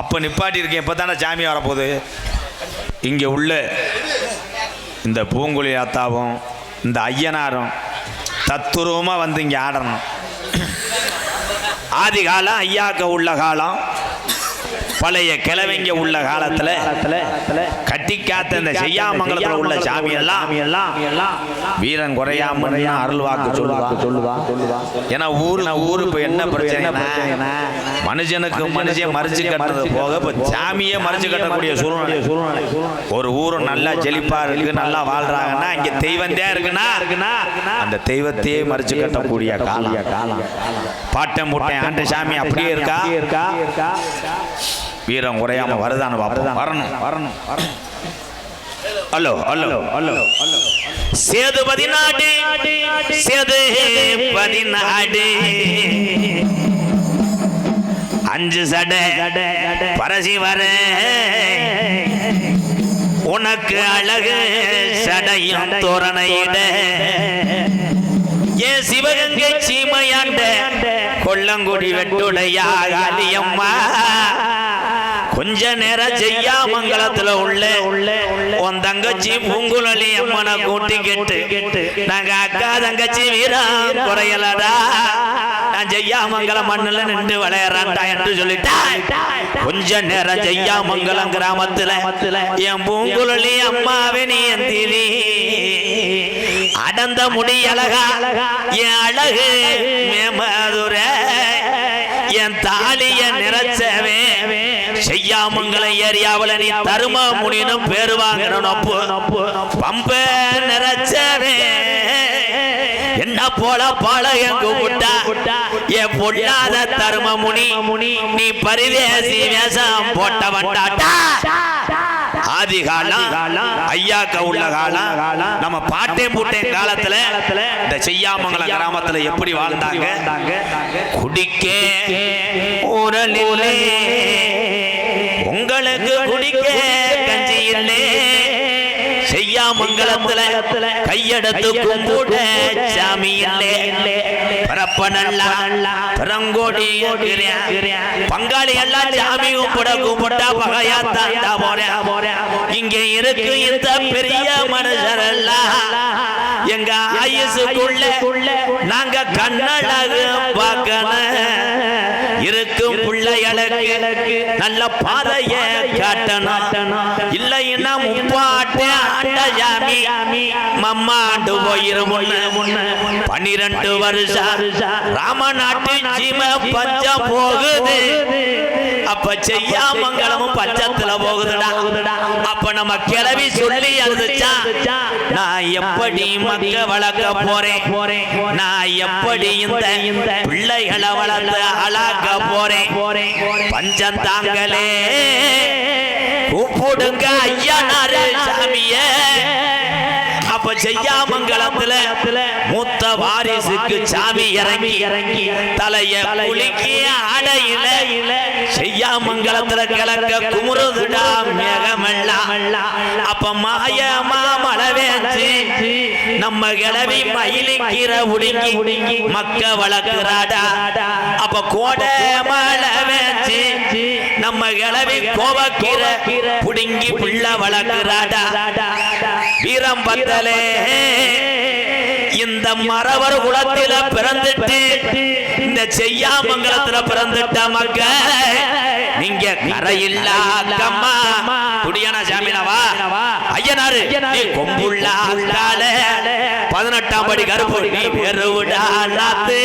அப்போ நிப்பாட்டியிருக்கேன் இப்போ தானே சாமி வரப்போகுது. இங்கே உள்ள இந்த பூங்குழி அத்தாவும் இந்த ஐயனாரும் தத்துருவமாக வந்து இங்கே ஆடணும். ஆதி காலம் ஐயாக்க உள்ள காலம் பழைய கிழவிங்க உள்ள காலத்தில் காத்த இந்த செய்யாமங்கலத்தில் உள்ள சாமி எல்லாம் வீரன் குறையாம அருள் வாக்கு சொல்லுவா ஏன்னா ஊர்ல ஊரு இப்போ என்ன பிரச்சனைனா மனுஷனுக்கு மனுஷன் மறிச்சு கட்டுறது போக இப்போ சாமியே மறிச்சு கட்டக்கூடிய சூழ்நிலை. ஒரு ஊரும் நல்லா செழிப்பா இருக்கு நல்லா வாழ்றாங்கன்னா இங்க தெய்வம் தான் இருக்குன்னா அந்த தெய்வத்தையே மறிச்சு கட்டக்கூடிய காலம். பாட்டம் முட்டை ஆண்ட சாமி அப்படியே இருக்கா? வீரம் குறையாம பார்ப்போம். வரணும் வரணும் வரணும். ஹலோ ஹலோ ஹலோ சேதுபதி நாடு சேதுபதி நாடு அஞ்சு சடை பரசி வர. உனக்கு அழகு சடையும் தோரணையிட. ஏ சிவகங்கை சீமையாண்ட கொல்லங்குடி வெட்டுடையா காளியம்மா. கொஞ்ச நேரம் செய்யாமங்கலத்துல உள்ள. உன் தங்கச்சி பூங்குழலி அம்மனை கூட்டிக்கிட்டு நாங்க அக்கா தங்கச்சி வீரம் குறையலடா நான் செய்யாமங்கலம் மண்ணுல நின்று விளையாடுறான்டா என்று சொல்லிட்டேன் கொஞ்ச நேரம் செய்யாமங்கலம் கிராமத்துல என் பூங்குழலி அம்மாவே நீ எந்திரி அடந்த முடி அழகா என் அழகு மேமதுர என் தாலிய நிறைச்சவே செய்யாமங்கல ஏரியாவுல நீ தரும முடினும் பேரு வாங்கணும் பம்ப நிறைச்சவே. என்ன போல பாளையம் கூப்பிட்டா என் பொல்லாத தரும முனி நீ பரிதேசி வேஷம் போட்ட வந்தாட்டா ஆதி காலம் ஐயாக்க உள்ள காலம். நம்ம பாட்டே பூட்டே காலத்துல இந்த செய்யாமங்கல கிராமத்துல எப்படி வாழ்ந்தாங்க? குடிக்க ஊரலில்லே உங்களுக்கு குடிக்க கஞ்சி இல்லை. செய்யாமங்கலத்துல கையெடுத்து கும்பிட சாமி இல்லை. பரப்ப நல்லா பரங்கோடி பங்காளி எல்லாம் சாமி கும்பிட கும்பிட்டா பகையா தாண்டா போறேன். இங்க இருக்கு இந்த பெரிய மனுஷர் எல்லாம் எங்க ஆயுசுக்குள்ள நாங்க கண்ணழகு பார்க்கணும் இருக்கும் பிள்ளைகளுக்கு நல்ல பாதைய காட்டணும். இல்லைன்னா முப்பாட்டே ஆண்ட ஜாமி மம்மாண்டு போயிரும் பன்னிரண்டு வருஷம் ராமநாட்டு ஜீம பஞ்சம் போகுது. அப்ப செய்யாமங்கலமும் பஞ்சத்துல போகுதுடா. அப்ப நம்ம கிளவி சொல்லி அழுதுச்சா நான் எப்படி மக்க வளர்க்க போறேன்? நான் எப்படி இந்த பிள்ளைகளை வளர்த்து அழாக்க போறேன்? பஞ்சம் தாங்களே கூப்பிடுங்க ஐயனாரு சாமியே. அப்ப செய்யாமங்கலத்துல மூத்த வாரிசுக்கு சாமி இறங்கி இறங்கி தலைய குலுக்கி அடையில செய்யாமங்கலத்துல கிழக்க குமுறுதுடா மேகமெல்லாம் அப்ப மாயமா மழை வேச்சு நம்ம கிளவி மயிலிக்கிற உடுங்கி மக்க வளர்க்கிறாடா அப்ப கோடை மழை வேச்சு நம்ம கிளவி கோவக்கிற புடுங்கி பிள்ளை வளர்க்கிறாடா வீரம் பத்தலே. இந்த மரவர் குலத்தில பிறந்துட்டு இந்த செய்யாமங்கலத்துல பிறந்துட்ட மக்க நீங்க கரையில்லா அக்கம்மா குடியான சாமினவா? ஐயனாரு நீ கொம்புள்ள ஆளால பதினெட்டாம் படி கருப்பு நீ பெருவிடாத்து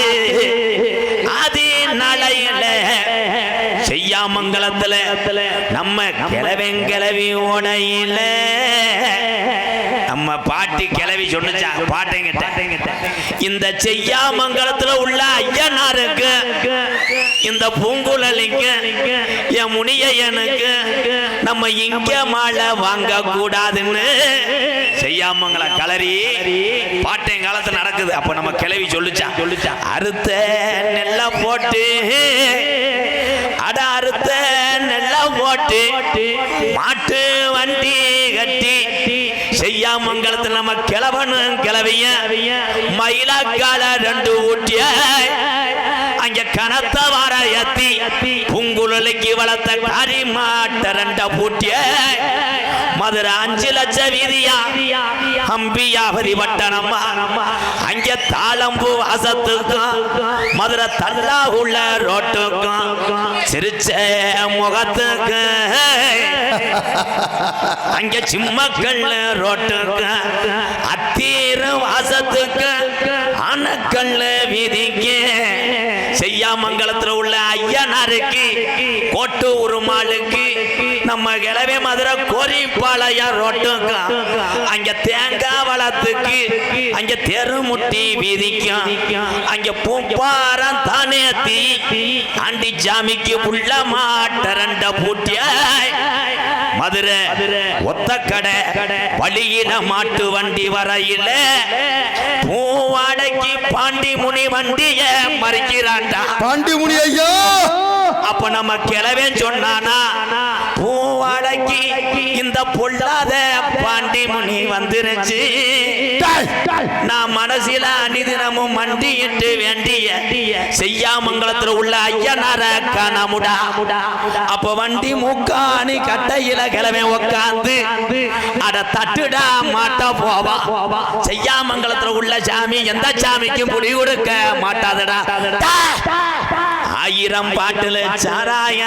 அதே ஆதி நாளையில செய்யாமங்கலத்துல நம்ம கிளவெங்கிளவி உடையில நம்ம பாட்டி கிளவி சொன்னுச்சா? பாட்டைங்கிட்ட இந்த செய்யாமங்கலத்துல உள்ள ஐயனாருக்கு இந்த பூங்குழலிக்கு என் முனியனுக்கு நம்ம இங்க மாலை வாங்க கூடாதுன்னு செய்யாமங்கள கலரி பாட்டையும் காலத்துல நடக்குது. அப்ப நம்ம கிளவி சொல்லுச்சா சொல்லுச்சா? அறுத்த நெல்ல போட்டு அறுத்த நல்லா போட்டு மாட்டு வண்டி கட்டி செய்யாமங்கலத்தில் நம்ம கிளவனும் கிளவிய மயிலாக்கால ரெண்டு ஊட்டிய அங்க அங்க வர எத்தி புங்குழலிக்கு வளர்த்த கரிமாட்ட ரெண்ட பூட்டிய மதுரை அஞ்சு லட்ச வீதியா அம்பியாபரி பட்டணம்மா அங்க தாளம்பு வாசத்துக்கும் மதுரை தல்லா உள்ள ரோட்டுக்கும் சிரிச்ச முகத்துக்கு அங்க சிம்மக்கள் ரோட்டுக்கு அத்தீர வாசத்துக்கு அணக்கல்ல வீதிக்கு செய்யாமங்கலத்தில் உள்ள ஐயனாருக்கு கோட்டு உருமாளுக்கு நம்ம கிளவே மதுரை கோரிப்பாளையம் ரோட்டுக்கு. அங்க தேங்காய் வளத்துக்கு அங்க தெருமுட்டி வீதிக்கும். அங்க பூப்பாரம் தானே தீ. ஆண்டி சாமிக்கு உள்ள மாட்ட ரெண்ட பூட்டியாய். மதுரை ஒத்த கடை வழியில மாட்டு வண்டி வரையில பூவாடைக்கு பாண்டி முனி வண்டிய மறிக்கிறான்டா. பாண்டிமுனி ஐயா! அப்ப நம்ம கிளவேன் சொன்னானா பூவாடைக்கு இந்த பொல்லாத பாண்டி முனி வந்துருச்சு. நான் மனசில அனிதினமும் மண்டியிட்டு வேண்டிய செய்யாமங்கலத்துல உள்ள ஐயனார காணமுடா. அப்ப வண்டி மூக்காணி கட்டையில கிளவே உக்காந்து அட தட்டுடா மாட்ட போவா. செய்யாமங்கலத்துல உள்ள சாமி எந்த சாமிக்கும் புடி கொடுக்க மாட்டாதடா! ஆயிரம் பாட்டுல சாராய.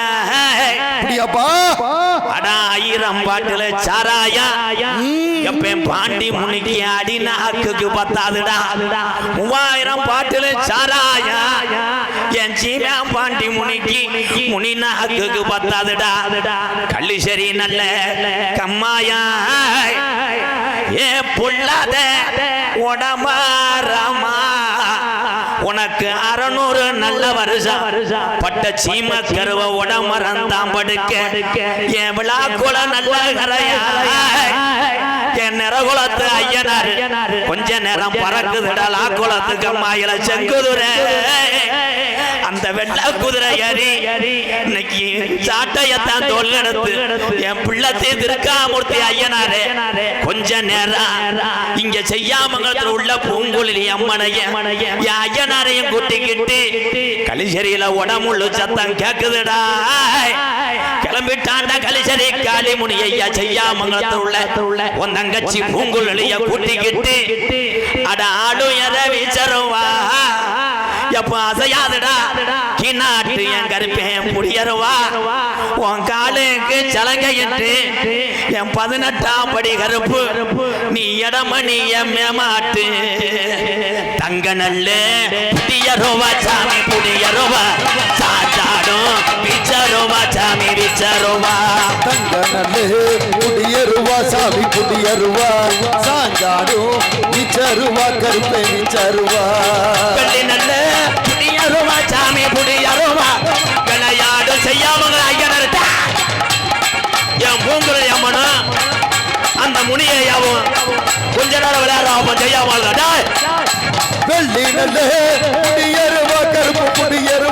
ஆயிரம் பாட்டுல சாராயா. எப்பன் பாண்டி முனிக்கு அடி நாக்குக்கு பத்தாதுடா. மூவாயிரம் பாட்டுல சாராயா. என் சீமா பாண்டி முனிக்கு முனி நாக்குக்கு பத்தாதுடா. கள்ளிசரி நல்ல கம்மாயா. ஏ புள்ளாத உடமாரமா உனக்கு அறநூறு நல்ல வருஷம். பட்ட சீம கருவ உடமரந்தாம் படுக்க. என் விழாக்குள நல்ல கரையா. என் நிறகுலத்து ஐயனார். கொஞ்ச நேரம் பறக்குதுடா லாக்குளத்துக்கு மாயில செங்குதுரே. அந்த வெள்ள குதிரை ஏறி இன்னைக்கு சாட்டையத்தான் தோல் எடுத்து என் பிள்ளத்தை திருக்காமூர்த்தி ஐயனாரே கொஞ்ச நேரம் இங்க செய்யாமங்கலத்துல உள்ள பூங்குழலி அம்மனைய ஐயனாரையும் கூட்டிக்கிட்டு கலிசரியில உடம்புள்ள சத்தம் கேக்குதுடா. கிளம்பிட்டாண்டா கலிசரி காளிமுனி ஐயா செய்யாமங்கலத்துல உள்ள உன் தங்கச்சி பூங்குழலிய கூட்டிக்கிட்டு அட ஆடும் எதை வீச்சரும் வா எப்ப அசையாதுடா கிணாட்டு என் கருப்பேன் புடியருவா உன் காலுக்கு சலங்கையிட்டு என் பதினெட்டாம் படி கருப்பு. நீ இடமணி என் மேமாட்டு. தங்க நல்லு புடியருவா சாமி புடியருவா சாச்சாடும் பிச்சருவா சாமி பிச்சருவா. தங்க நல்லே குடியருவா சாமி குடியருவா சாஞ்சாடும் நிச்சருவா கருப்பை நிச்சருவா வெள்ளி நல்ல புடியருவா சாமி புடியருவா விளையாடு செய்யாமங்க ஐயனர்டா என் பூங்குழலி அம்மனும் அந்த முனியையாவும் கொஞ்ச நேரம் விளையாடுறோம் அப்ப செய்யாமல் வெள்ளி நல்லே குடியருவா கருப்பு குடியருவா சாஞ்சாடும்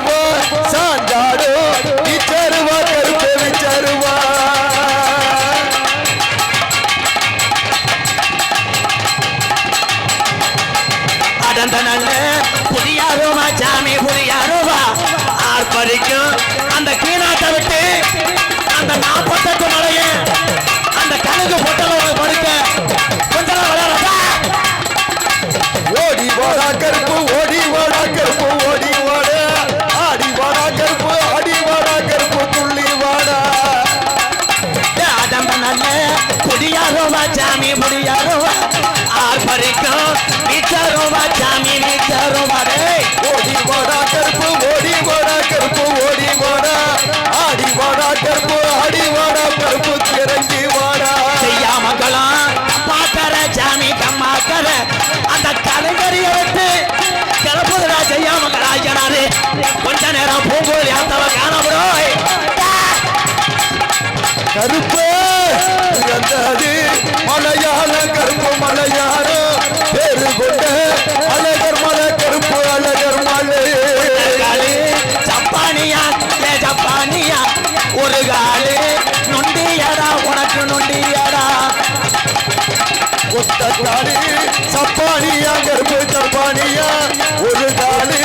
குடியாரோவா சாமி முடியாரோவா ஆர்ப்பரிக்கும் நிச்சரோவா சாமி நிச்சரோவா ஓடி வாடா கருப்பு ஓடி வாடா கருப்பு ஓடி வாடா ஆடி வாடா கருப்பு ஆடி வாடா கருப்பு இறங்கி வாடா செய்யாமக்கலாம் பாக்கற சாமி கம்மாக்கற அந்த கலைஞரிய விட்டு கிளப்புதுடா செய்யாமங்களா ஐயனாரு கொஞ்ச நேரம் பூங்கோலி ஆத்தவ காணப்படும் கருப்பு ஒத்த காலு சப்பானியா கருப்பு சப்பானியா? ஒரு காலு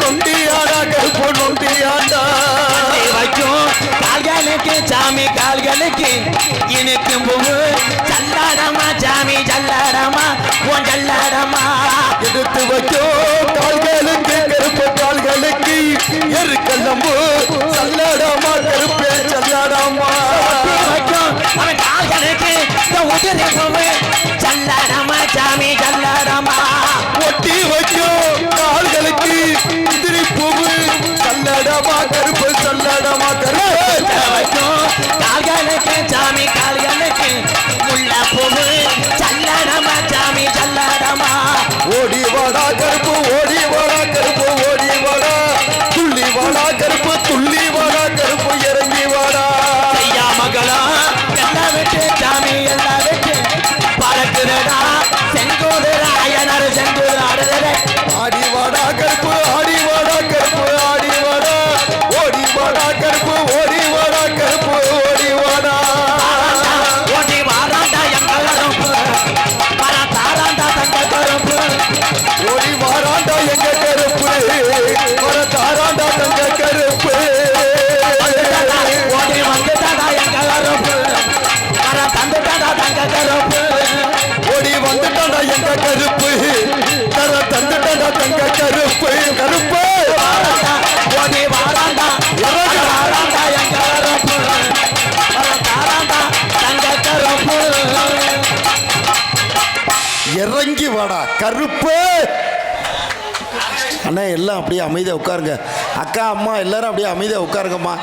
நொண்டியாடா கருப்பு நொண்டியாண்டா. வைக்கும் கால்களுக்கு சாமி கால்களுக்கு இனிக்கும் பூவு சல்லாடமா சாமி சல்லாடமா உன் சல்லாடமா எடுத்து வைக்கும் கால்களுக்கு கருப்பு கால்களுக்கு எருக்கல்லம்பு சல்லடமா கருப்பே சல்லடமா. உதிரி பூவு சல்லாடமா சாமி சல்லாடமா ஒட்டி வைக்கும் கால்களுக்கு எதிரி பூவு. சல்லடமா கருப்பு சல்லடமா கருப்பு. வைக்கும் கால்களுக்கு சாமி கால்களுக்கு. கருப்பு. தர தந்துட்டாடா தங்க கருப்பு. கருப்பு. இறங்கி வாடா கருப்பு. அண்ணா எல்லாம் அப்படியே அமைதியாக உட்காருங்க. அக்கா அம்மா எல்லாரும் அப்படியே அமைதியாக உட்காருங்கம்மா.